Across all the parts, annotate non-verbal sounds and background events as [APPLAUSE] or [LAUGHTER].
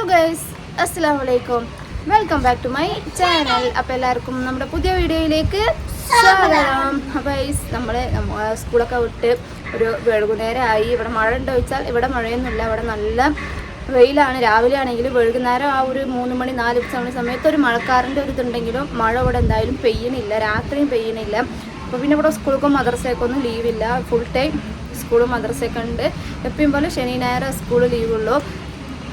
Hello guys അസ്സാം വലൈക്കും welcome back to my channel അപ്പോൾ എല്ലാവർക്കും നമ്മുടെ പുതിയ വീഡിയോയിലേക്ക് സ്വാഗതം. അപ്പോൾ ഗൈസ് നമ്മൾ സ്കൂളൊക്കെ വിട്ട് ഒരു വൈകുന്നേരമായി. ഇവിടെ മഴ ഉണ്ടോ ചോദിച്ചാൽ ഇവിടെ മഴയൊന്നുമില്ല. ഇവിടെ നല്ല വെയിലാണ്. രാവിലെ ആണെങ്കിൽ വൈകുന്നേരം ആ ഒരു മൂന്ന് മണി നാല് മണി സമയത്ത് ഒരു മഴക്കാറിന്റെ ഒരു ഇതുണ്ടെങ്കിലും മഴ ഇവിടെ എന്തായാലും പെയ്യണില്ല. രാത്രിയും പെയ്യണില്ല. അപ്പോൾ പിന്നെ ഇവിടെ സ്കൂൾക്കും മദ്രസയ്ക്കൊന്നും ലീവില്ല ഫുൾ ടൈം സ്കൂളും മദ്രസയൊക്കെ ഉണ്ട്. എപ്പോഴും പോലെ ശനി ഞായർ സ്കൂൾ ലീവുള്ളൂ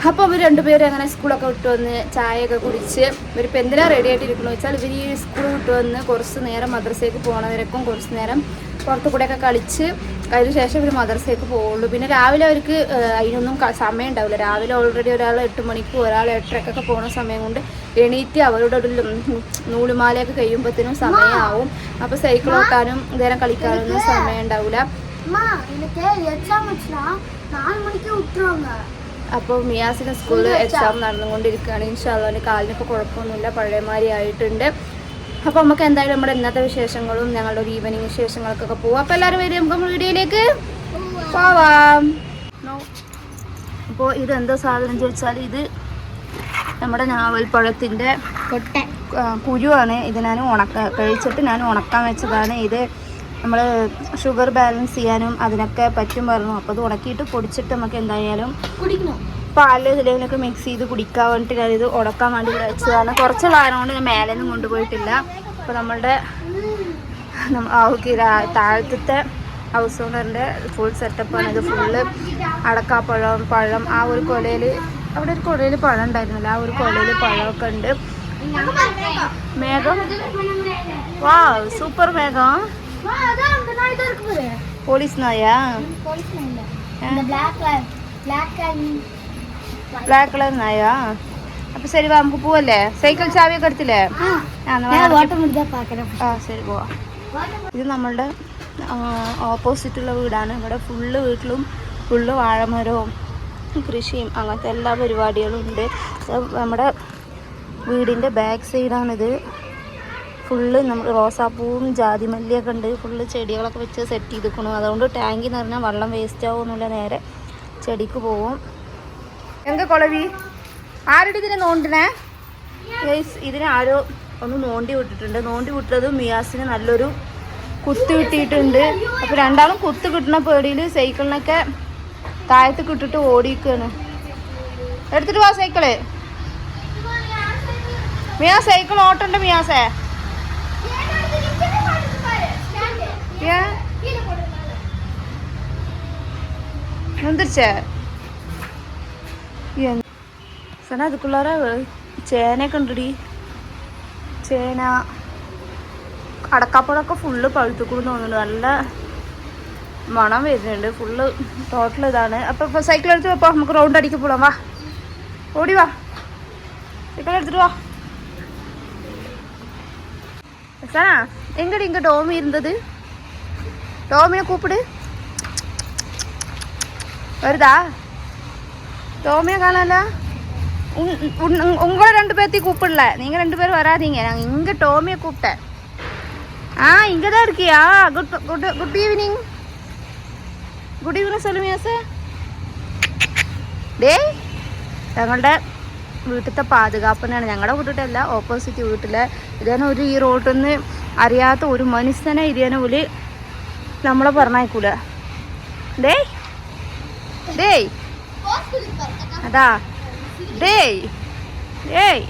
അപ്പോൾ അവർ രണ്ടുപേരും അങ്ങനെ സ്കൂളൊക്കെ വിട്ട് വന്ന് ചായയൊക്കെ കുടിച്ച് ഇവരിപ്പോൾ എന്തിനാ റെഡി ആയിട്ടിരിക്കണമെന്ന് വെച്ചാൽ ഇവർ ഈ സ്കൂൾ വിട്ട് വന്ന് കുറച്ച് നേരം മദ്രസയ്ക്ക് പോകണവരൊക്കെ കുറച്ച് നേരം പുറത്തു കൂടെയൊക്കെ കളിച്ച് അതിന് ശേഷം ഇവർ മദ്രസയ്ക്ക് പോവുള്ളൂ പിന്നെ രാവിലെ അവർക്ക് ഏഹ്, അതിനൊന്നും ക- സമയം ഉണ്ടാവില്ല രാവിലെ ഓൾറെഡി ഒരാൾ എട്ട് മണിക്കും ഒരാൾ എട്ടരക്കൊക്കെ പോകുന്ന സമയം കൊണ്ട് എണീറ്റ് അവരുടെ ഒരു ലും- നൂലുമാലയൊക്കെ കഴിയുമ്പോഴത്തേനും സമയമാവും അപ്പോൾ സൈക്കിൾ ഓട്ടാനും ഇതേരം കളിക്കാനൊന്നും സമയം ഉണ്ടാവില്ല அம்மா எனக்கு எக்ஸாம் வச்சுனா நாலு மணிக்கு விட்டுருவாங்க അപ്പോൾ മിയാസിന് സ്കൂൾ എക്സാം നടന്നുകൊണ്ടിരിക്കുകയാണ്. ഇൻഷാല്ലാ അവന്റെ കാലിനൊക്കെ കുഴപ്പമൊന്നുമില്ല പഴയമാരി ആയിട്ടുണ്ട് അപ്പോൾ നമുക്ക് എന്തായാലും നമ്മുടെ ഇന്നത്തെ വിശേഷങ്ങളും ഞങ്ങളുടെ ഒരു ഈവനിങ് വിശേഷങ്ങൾക്കൊക്കെ പോവാം. അപ്പോൾ എല്ലാവരും വരും നമുക്ക് വീഡിയോയിലേക്ക് പോവാം. അപ്പോൾ ഇതെന്താ സാധനം ചോദിച്ചാൽ ഇത് നമ്മുടെ ഞാവൽപ്പഴത്തിന്റെ കുരുവാണ്. ഇത് ഞാൻ ഉണക്ക കഴിച്ചിട്ട് ഞാൻ ഉണക്കാൻ വെച്ചതാണ്. ഇത് നമ്മൾ ഷുഗർ ബാലൻസ് ചെയ്യാനും അതിനൊക്കെ പറ്റും പറഞ്ഞു. അപ്പോൾ അത് ഉണക്കിയിട്ട് പൊടിച്ചിട്ട് നമുക്ക് എന്തായാലും കുടിക്കണം? പാൽ ഇതിലെങ്കിലൊക്കെ മിക്സ് ചെയ്ത് കുടിക്കാൻ വേണ്ടിയിട്ട് ഇത് ഉടക്കാൻ വേണ്ടി ഇവിടെ വെച്ചതാണ്. കുറച്ചുള്ളതായതുകൊണ്ട് ഞാൻ മേലെ നിന്ന് കൊണ്ടുപോയിട്ടില്ല. അപ്പോൾ നമ്മളുടെ താഴത്തെ ഹൗസ് ഓണറിന്റെ ഫുൾ സെറ്റപ്പാണ് ഇത് ഫുള്ള് അടക്കാപ്പഴം പഴം ആ ഒരു കൊലയിൽ അവിടെ ഒരു കൊലയിൽ പഴം ഉണ്ടായിരുന്നില്ല. ആ ഒരു കൊലയിൽ പഴമൊക്കെ ഉണ്ട്. മേഘം? വാ സൂപ്പർ മേഘം. அம்மா, அதான் அந்த நாய் தான் இருக்கு பாரு. പോലീസ് നായാ Police man இல்ல. இந்த black color, black and black colour നായാ അപ്പൊ ശരി വാ നമുക്ക് പോവല്ലേ സൈക്കിൾ ചാവിയൊക്കെ എടുത്തില്ലേ ஆ, ആ, എന്നാ நான் വാ. water மட்டும் தான் பார்க்கறேன். ആ ശരി പോവാ Water ഇത് നമ്മളുടെ ഓപ്പോസിറ്റുള്ള വീടാണ് ഇവിടെ ഫുള്ള് വീട്ടിലും ഫുള്ള് വാഴമരവും കൃഷിയും അങ്ങനത്തെ എല്ലാ പരിപാടികളും ഉണ്ട് ഇത് നമ്മുടെ വീടിൻ്റെ ബാക്ക് സൈഡാണിത് ഫുള്ള് നമ്മൾ റോസാപ്പൂവും ജാതിമല്ലിയൊക്കെ ഉണ്ട്. ഫുള്ള് ചെടികളൊക്കെ വെച്ച് സെറ്റ് ചെയ്തിക്കണു അതുകൊണ്ട് ടാങ്കിൽ എന്ന് പറഞ്ഞാൽ വെള്ളം വേസ്റ്റ് ആവുന്നില്ല. നേരെ ചെടിക്ക് പോവും. എന്ത് കൊളവി? ആരുടെ ഇതിനെ നോണ്ടിനെ? ഇതിനെ ആരോ ഒന്ന് നോണ്ടി വിട്ടിട്ടുണ്ട്. നോണ്ടി വിട്ടത് മിയാസിന് നല്ലൊരു കുത്ത് കിട്ടിയിട്ടുണ്ട്. അപ്പോൾ രണ്ടാളും കുത്ത് കിട്ടുന്ന പേടിയിൽ സൈക്കിളിനൊക്കെ താഴത്ത് കിട്ടിട്ട് ഓടിക്കുകയാണ് എടുത്തിട്ട് വാ സൈക്കിൾ. മിയാ സൈക്കിൾ ഓട്ടണ്ട മിയാസേ. മിയാ എന്തിരിച്ചേ സന അതുക്കുള്ളാര ചേനയൊക്കെ ഉണ്ടടി ചേന അടക്കാപ്പഴമൊക്കെ ഫുള്ള് പഴുത്തുക്കൂടെ തോന്നുന്നുണ്ട് നല്ല മണം വരുന്നുണ്ട് ഫുള്ള് ടോട്ടൽ ഇതാണ് അപ്പോൾ സൈക്കിൾ എടുത്ത് വെപ്പോ നമുക്ക് റൗണ്ട് അടിക്ക് പോകാം വാ ഓടി വാ സൈക്കിൾ എടുത്തിട്ട് വാ சனா எங்கடி இங்க டோமி இருந்தது டோமியை கூப்பிடு வருதா டோமியை காணல உன்- உன்- உன்- உங்களை ரெண்டு பேர்த்தையும் கூப்பிடல நீங்க ரெண்டு பேரும் வராதீங்க நாங்க இங்க டோமியை கூப்பிட்டேன் ஆ இங்க தான் இருக்கியா good good good evening good evening സൊലുമിയാസ് day ഞങ്ങളുടെ വീട്ടിലത്തെ പാതുകാപ്പനാണ് ഞങ്ങളുടെ വീട്ടിലല്ല ഓപ്പോസിറ്റ് വീട്ടിലെ ഇതേനെ ഒരു ഈ റോട്ടിൽ നിന്ന് അറിയാത്ത ഒരു മനുഷ്യനെ ഇതേനെ ഒരു നമ്മളെ പറഞ്ഞയക്കൂല. ഡേയ്. ഡേയ്. അതാ. ഡേയ്. ഡേയ്.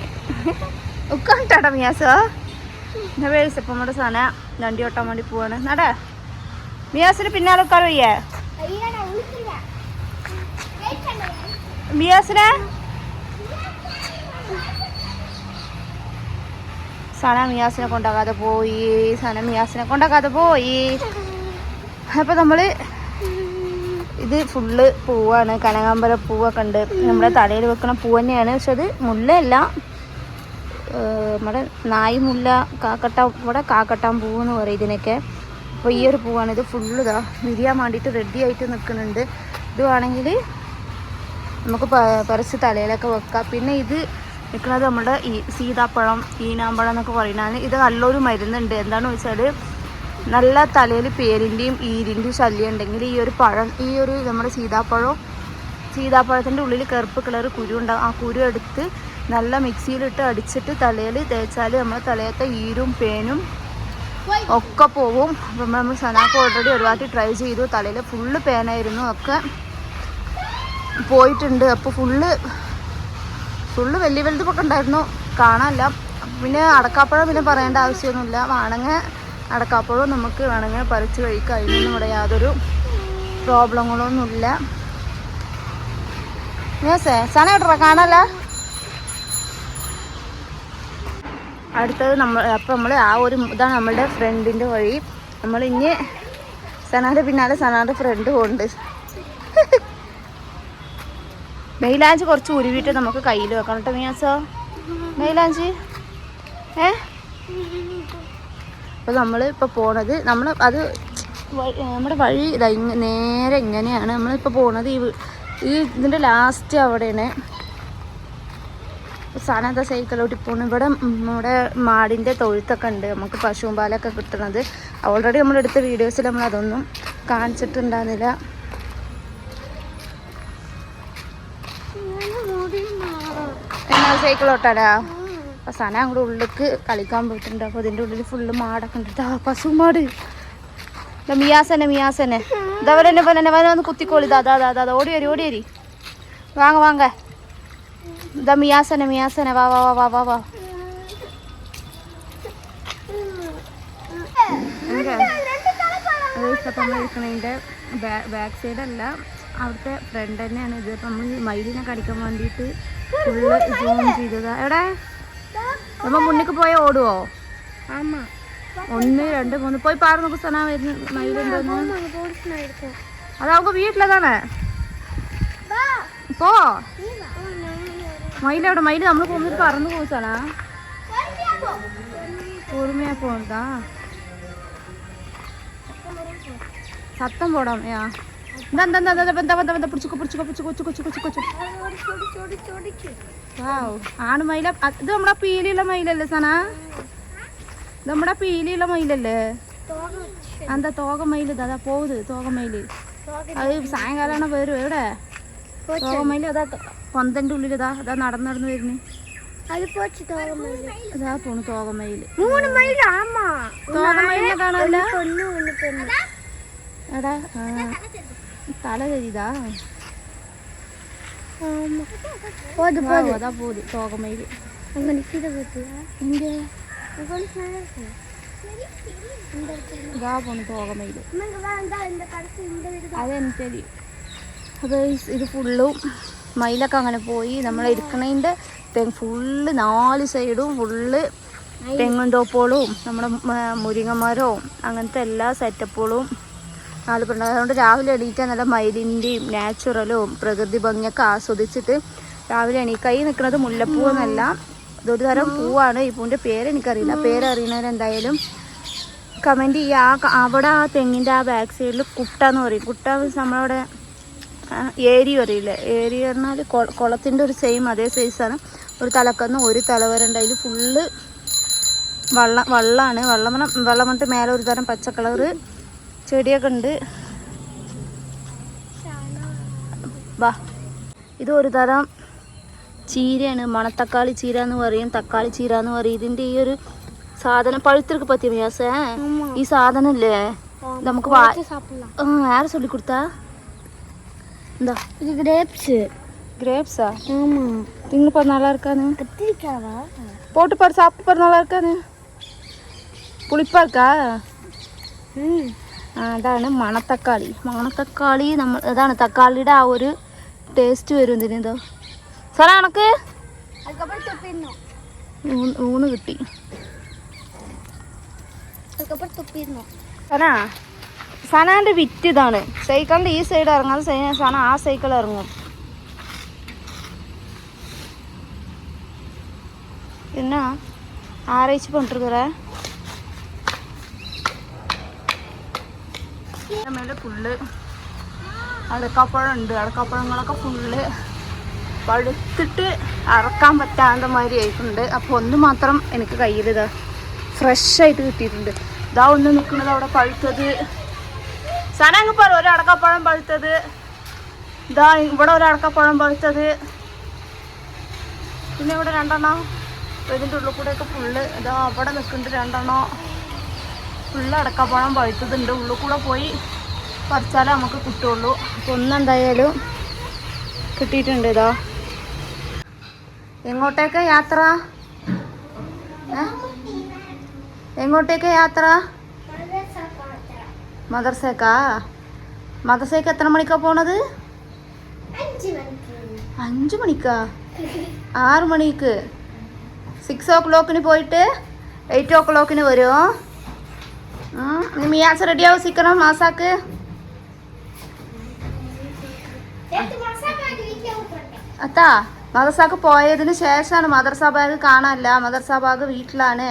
ഉക്കാട്ടാ മിയാസ്? എന്നാ വേഴ്സ് ഇപ്പം നമ്മുടെ സാധനം. വണ്ടി ഓട്ടാൻ വേണ്ടി പോവാണ്. നട. മിയാസിന് പിന്നാലെ ഉക്കാറ് വയ്യേ? മിയാസിനെ? സന മിയാസിനെ കൊണ്ടാക്കാതെ പോയി. സന മിയാസിനെ കൊണ്ടാക്കാതെ പോയി. അപ്പോൾ നമ്മൾ ഇത് ഫുള്ള് പൂവാണ്. കനകാമ്പര പൂവൊക്കെ ഉണ്ട്. നമ്മുടെ തലയിൽ വെക്കുന്ന പൂ തന്നെയാണ്. പക്ഷെ അത് മുല്ലയല്ല. നമ്മുടെ നായി മുല്ല കാക്കട്ട ഇവിടെ കാക്കട്ടാൻ പൂവ് എന്ന് പറയും ഇതിനൊക്കെ. അപ്പോൾ ഈ ഒരു പൂവാണ്. ഇത് ഫുള്ള് ഇതാ. വിരിയാൻ വേണ്ടിയിട്ട് റെഡി ആയിട്ട് നിൽക്കുന്നുണ്ട്. ഇത് വേണമെങ്കിൽ നമുക്ക് പറിച്ച് തലയിലൊക്കെ വെക്കാം. പിന്നെ ഇത് നിൽക്കുന്നത് നമ്മുടെ ഈ സീതാപ്പഴം ഈനാമ്പഴം എന്നൊക്കെ പറയുന്നതാണ് ഇത് നല്ലൊരു മരുന്നുണ്ട്. എന്താണെന്ന് വെച്ചാൽ നല്ല തലയിൽ പേരിന്റെയും ഈരിന്റെയും ശല്യം ഉണ്ടെങ്കിൽ ഈ ഒരു പഴം ഈ ഒരു നമ്മുടെ സീതാപ്പഴവും സീതാപ്പഴത്തിന്റെ ഉള്ളിൽ കറുപ്പ് കളർ കുരു ഉണ്ടാകും ആ കുരു എടുത്ത് നല്ല മിക്സിയിലിട്ട് അടിച്ചിട്ട് തലയിൽ തേച്ചാൽ നമ്മൾ തലയത്തെ ഈരും പേനും ഒക്കെ പോവും. അപ്പം നമ്മൾ സനാക്ക് ഓൾറെഡി ഒരുപാട് ട്രൈ ചെയ്തു. തലയിൽ ഫുള്ള് പേനായിരുന്നു ഒക്കെ പോയിട്ടുണ്ട്. അപ്പോൾ ഫുള്ള് ഫുള്ള് വലിയ വലുതുമൊക്കെ ഉണ്ടായിരുന്നു കാണാമല്ല പിന്നെ അടക്കാപ്പഴം പിന്നെ പറയേണ്ട ആവശ്യമൊന്നുമില്ല. വേണമെങ്കിൽ അടക്കാപ്പഴവും നമുക്ക് വേണമെങ്കിൽ പറിച്ച് കഴിക്കാം. അതിനൊന്നും ഇവിടെ യാതൊരു പ്രോബ്ലങ്ങളൊന്നുമില്ല. ന്യൂസേ സന കേട്ടോ കാണാല്ല? അടുത്തത് നമ്മൾ അപ്പം നമ്മൾ ആ ഒരു ഇതാണ് നമ്മളുടെ ഫ്രണ്ടിന്റെ വഴി. നമ്മൾ ഇനി സനാന്റെ പിന്നാലെ സനാന്റെ ഫ്രണ്ട് പോകുന്നുണ്ട് മെയിലാഞ്ചി കുറച്ച് ഉരുവിട്ട് നമുക്ക് കയ്യിൽ വെക്കണം കേട്ടോ മീനാസോ മെയിലാഞ്ചി. ഏ? അപ്പോൾ നമ്മൾ ഇപ്പോൾ പോണത് നമ്മൾ അത് നമ്മുടെ വഴി ഇതാ ഇങ്ങ നേരെ ഇങ്ങനെയാണ് നമ്മളിപ്പോൾ പോണത് ഈ ഈ ഇതിന്റെ ലാസ്റ്റ് അവിടെയാണ്. സാധനത്തെ സൈക്കിളോട്ടി പോണു. ഇവിടെ നമ്മുടെ മാടിന്റെ തൊഴുത്തൊക്കെ ഉണ്ട്. നമുക്ക് പശുവും പാലൊക്കെ കിട്ടുന്നത് ഓൾറെഡി നമ്മളെടുത്ത വീഡിയോസിൽ നമ്മൾ അതൊന്നും കാണിച്ചിട്ടുണ്ടാകുന്നില്ല എന്നാ സൈക്കിൾ അപ്പൊ സന അങ്ങോട്ട് ഉള്ളിലേക്ക് കളിക്കാൻ പോയിട്ടുണ്ട്. അപ്പോൾ ഇതിന്റെ ഉള്ളിൽ ഫുള്ള് മാടൊക്കെ ഉണ്ട്. ഇതാ പശു മാട്. മിയാസനെ മിയാസനെ. ഇതവരെ പോലെ വന വന്ന് കുത്തിക്കോളി. ദാ ദാ ദാ ഓടി വരി ഓടി വരി. വാങ്ങ വാങ്ങ. ഇതാ മിയാസനെ മിയാസനെ. വാ വാ വാ വാ വാ. അപ്പം നമ്മൾ ബാക്ക് സൈഡ് അല്ല അവിടുത്തെ ഫ്രണ്ട് തന്നെയാണ് ഇത്. അപ്പം നമ്മൾ മയിലിനെ കടിക്കാൻ വേണ്ടിയിട്ട് ഫുള്ള് ജൂം ചെയ്തതാ. എവിടെ? നമ്മൾ മുന്നിക്ക് പോയ ഓടുവോ ஆமா ഒന്ന് രണ്ട് മൂന്ന് പോയി പാറ് നോക്ക് സന വരുന്നു മയിലുണ്ടോന്ന് நாங்க போலீஸ் எடுத்தோம் അത് നമുക്ക് വീട്ടിലതാണ് வா പോ நீ வா മയിലെവിടെ മയിൽ നമ്മൾ പോകുന്നത് പറന്നു പോകും സന போ ആണ് മയില ഇത് നമ്മുടെ പീലിയുള്ള മയിലല്ലേ സന? ഇത് നമ്മുടെ പീലിയുള്ള മയിലല്ലേ? എന്താ തോക മയിൽ ഇതാ പോവുത് തോക മയിൽ അത് സായങ്കാലമാണ് വരും എവിടെ? തോക മയിൽ അതാ പന്തന്റെ ഉള്ളിൽ ഇതാ അതാ നടന്നു നടന്ന് വരുന്നു. ഇതാ പോണു തോക മയിൽ തോക മയിലിനെ കാണാനല്ല? ஒண்ணு ஒண்ணு பெண்ணு എടാ ആ, തല കരിതാ ஆமா போது വാവ്, അതാ പോത് തോക മയിൽ அங்க நிக்கித பத்தியா എന്റെ அங்க வந்து மேல இருக்கு இந்த இடத்துல ഇതാ പോണു തോക മയിൽ இங்க வா இந்த இந்த கடைசி இந்த வீடு അതെനിക്കരി അപ്പോൾ ഇത് ഫുള്ളും മയിലൊക്കെ അങ്ങനെ പോയി നമ്മൾ ഇരിക്കണതിൻ്റെ തെങ്ങ് ഫുള്ള് നാല് സൈഡും ഫുള്ള് തെങ്ങും തോപ്പുകളും നമ്മുടെ മ- മുരിങ്ങമരവും അങ്ങനത്തെ എല്ലാ സെറ്റപ്പുകളും പെണ്ണു അതുകൊണ്ട് രാവിലെ എണീറ്റാൽ നല്ല മയിലിന്റെയും നാച്ചുറലും പ്രകൃതി ഭംഗിയൊക്കെ ആസ്വദിച്ചിട്ട് രാവിലെ കൈ നിൽക്കുന്നത് മുല്ലപ്പൂ എന്നല്ല. ഇതൊരു തരം പൂവാണ്. ഈ പൂവിന്റെ പേര് എനിക്കറിയില്ല. പേരറിയണവരെന്തായാലും കമന്റ് ചെയ്യുക ആ അവിടെ ആ തെങ്ങിന്റെ ആ ബാക്ക് സൈഡിൽ കുട്ട എന്ന് പറയും. കുട്ട നമ്മളവിടെ ഏരി അറിയില്ല? ഏരി പറഞ്ഞാൽ കുളത്തിന്റെ ഒരു സെയിം അതേ സൈസാണ് ഒരു തലക്കന്ന് ഒരു തലവര ഉണ്ട്. അതിൽ ഫുള്ള് വള്ളം വള്ളമാണ് വെള്ളം വെള്ളം വന്നിട്ട് മേലെ ഒരു തരം പച്ച കളറ് ചെടിയൊക്കെ ഉണ്ട് വാ ഇത് ഒരു തരം ചീരയാണ് മണത്തക്കാളി ചീര എന്ന് പറയും തക്കാളി ചീര എന്ന് പറയും ഇതിൻ്റെ ഈ ഒരു സാധനം പഴുത്തിരിക്ക് പത്തിയമിയാസേ ഈ സാധനം ഇല്ലേ നമുക്ക് ആരെ ചൊല്ലി കൊടുത്താ എന്താ இது கிரேப்ஸ் கிரேப்ஸா ஆமா திங்க பாரு நல்லா இருக்கானு கத்திரிக்காவா போட்டு பாரு சாப்பிட்டு பாரு நல்லா இருக்கானு புளிப்பா இருக்கா ம் അതാണ് മണത്തക്കാളി മണത്തക്കാളി നമ്മൾ അതാണ് തക്കാളിയുടെ ആ ഒരു ടേസ്റ്റ് വരും ഇതിനെന്തോ സാറേ കണക്ക് ഊണ് കിട്ടി സനാ സനാൻ്റെ വിറ്റ് ഇതാണ് സൈക്കിളിൻ്റെ ഈ സൈഡ് ഇറങ്ങാൻ സന ആ സൈക്കിൾ ഇറങ്ങും പിന്നെ ஆராய்ச்சி பண்ணிட்டுருக்குற മേലെ ഫുള്ള് അടക്കാപ്പഴം ഉണ്ട് അടക്കാപ്പഴങ്ങളൊക്കെ ഫുള്ള് പഴുത്തിട്ട് അറക്കാൻ പറ്റാത്ത മാതിരി ആയിട്ടുണ്ട്. അപ്പോൾ ഒന്ന് മാത്രം എനിക്ക് കയ്യിൽ ഇതാ ഫ്രഷ് ആയിട്ട് കിട്ടിയിട്ടുണ്ട്. ഇതാ ഒന്ന് നിൽക്കുന്നത് അവിടെ പഴുത്തത്. അങ്ങ് പറ ഒരു അടക്കാപ്പഴം പഴുത്തത്. ഇതാ ഇവിടെ ഒരു അടക്കപ്പഴം പഴുത്തത്. പിന്നെ ഇവിടെ രണ്ടെണ്ണം. ഇതിന്റെ ഉള്ളിൽ കൂടെയൊക്കെ ഫുള്ള് ഇതാ അവിടെ നിൽക്കുന്നുണ്ട് രണ്ടെണ്ണം. ഫുള്ള് അടക്കപ്പഴം പഴുത്തതുണ്ട്. ഉള്ളിൽ കൂടെ പോയി പറിച്ചാലേ നമുക്ക് കിട്ടുള്ളൂ. അപ്പോൾ ഒന്നെന്തായാലും കിട്ടിയിട്ടുണ്ട് ഇതാ. എങ്ങോട്ടേക്ക് യാത്ര? എങ്ങോട്ടേക്ക് യാത്ര? മദർസേക്കാ? മദർസേക്ക് എത്ര മണിക്കാ പോണത്? അഞ്ച് മണിക്ക്. ആറ് മണിക്ക്. സിക്സ് ഓ ക്ലോക്കിന് പോയിട്ട് എയ്റ്റ് ഓ ക്ലോക്കിന് വരുമോ മിയാസ് റെഡിയാവും സീക്കണം മാസാക്ക്. അത്താ മദർസാക്ക് പോയതിന് ശേഷമാണ് മദർസ ബാഗ് കാണാനില്ല. മദർസ ബാഗ് വീട്ടിലാണ്.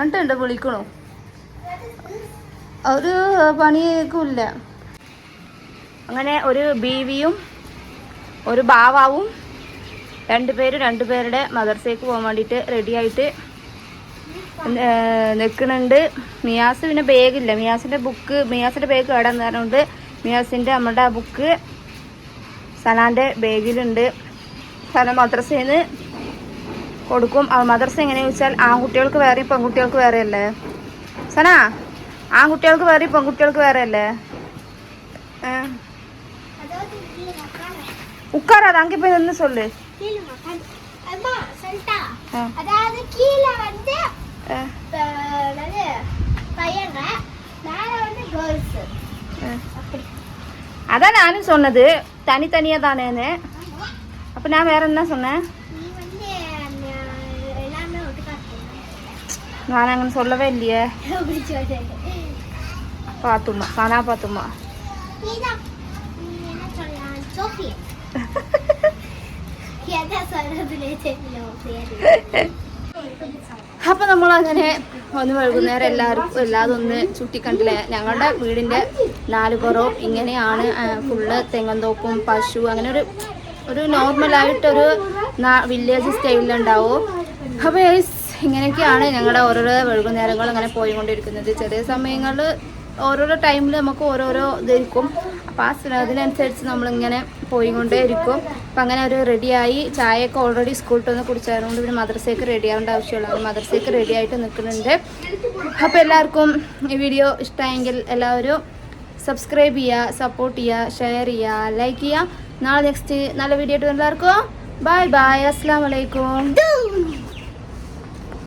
എന്നിട്ടുണ്ട് വിളിക്കണു. ഒരു പണിയേക്കില്ല അങ്ങനെ ഒരു ബീവിയും ഒരു ബാവാവും രണ്ടുപേര് രണ്ടുപേരുടെ മദർസയ്ക്ക് പോകാൻ വേണ്ടിയിട്ട് റെഡിയായിട്ട് നിൽക്കുന്നുണ്ട്. മിയാസ് പിന്നെ ബാഗില്ല മിയാസിന്റെ ബുക്ക് മിയാസിന്റെ ബാഗ് കേടാന്ന് പറഞ്ഞുകൊണ്ട് മിയാസിന്റെ നമ്മുടെ ബുക്ക് സനാന്റെ ബാഗിലുണ്ട് സന മദ്രസയിൽ നിന്ന് കൊടുക്കും മദ്രസ എങ്ങനെയാണെന്ന് വെച്ചാൽ ആൺകുട്ടികൾക്ക് വേറെ പെൺകുട്ടികൾക്ക് വേറെയല്ലേ സന ആൺകുട്ടികൾക്ക് വേറെ പെൺകുട്ടികൾക്ക് വേറെ അല്ലേ? ഉക്കാറാ താങ്കിപ്പോ നിന്ന് സൊല്ലേ. அதாவது கீழே வந்து அதான் நானும் சொன்னது. தனித்தனியாக தானேன்னு. அப்போ நான் வேற என்ன சொன்னேன்? நான் அங்கே சொல்லவே இல்லையே. பார்த்துமா சானா பார்த்துமா [LAUGHS] பேரு നമ്മൾ നമ്മളങ്ങനെ ഒന്ന് വൈകുന്നേരം എല്ലാവരും എല്ലാതും ഒന്ന് ചുറ്റിക്കണ്ടില്ലേ ഞങ്ങളുടെ വീടിന്റെ നാല് പുറവും ഇങ്ങനെയാണ് ഫുള്ള് തെങ്ങന്തോപ്പും പശു അങ്ങനെ ഒരു ഒരു നോർമലായിട്ടൊരു വില്ലേജ് സ്റ്റൈലിലുണ്ടാവും. അപ്പോൾ ഇങ്ങനെയൊക്കെയാണ് ഞങ്ങളുടെ ഓരോരോ വൈകുന്നേരങ്ങൾ അങ്ങനെ പോയിക്കൊണ്ടിരിക്കുന്നത്. ചെറിയ സമയങ്ങളിൽ ഓരോരോ ടൈമിൽ നമുക്ക് ഓരോരോ ഇതായിരിക്കും. അപ്പോൾ ആ അതിനനുസരിച്ച് നമ്മളിങ്ങനെ പോയിക്കൊണ്ടേ ഇരിക്കും അപ്പം അങ്ങനെ ഒരു റെഡിയായി. ചായയൊക്കെ ഓൾറെഡി സ്കൂളിൽ ഒന്ന് കുടിച്ചായതുകൊണ്ട് പിന്നെ മദ്രസയ്ക്ക് റെഡി ആവേണ്ട ആവശ്യമുള്ളൂ അവർ മദ്രസയ്ക്ക് റെഡി ആയിട്ട് നിൽക്കുന്നുണ്ട്. അപ്പോൾ എല്ലാവർക്കും ഈ വീഡിയോ ഇഷ്ടമായെങ്കിൽ എല്ലാവരും സബ്സ്ക്രൈബ് ചെയ്യുക സപ്പോർട്ട് ചെയ്യുക ഷെയർ ചെയ്യുക ലൈക്ക് ചെയ്യുക നാളെ നെക്സ്റ്റ് നല്ല വീഡിയോ ആയിട്ട് എല്ലാവർക്കും. ബൈ ബൈ അസ്സാം വലൈക്കും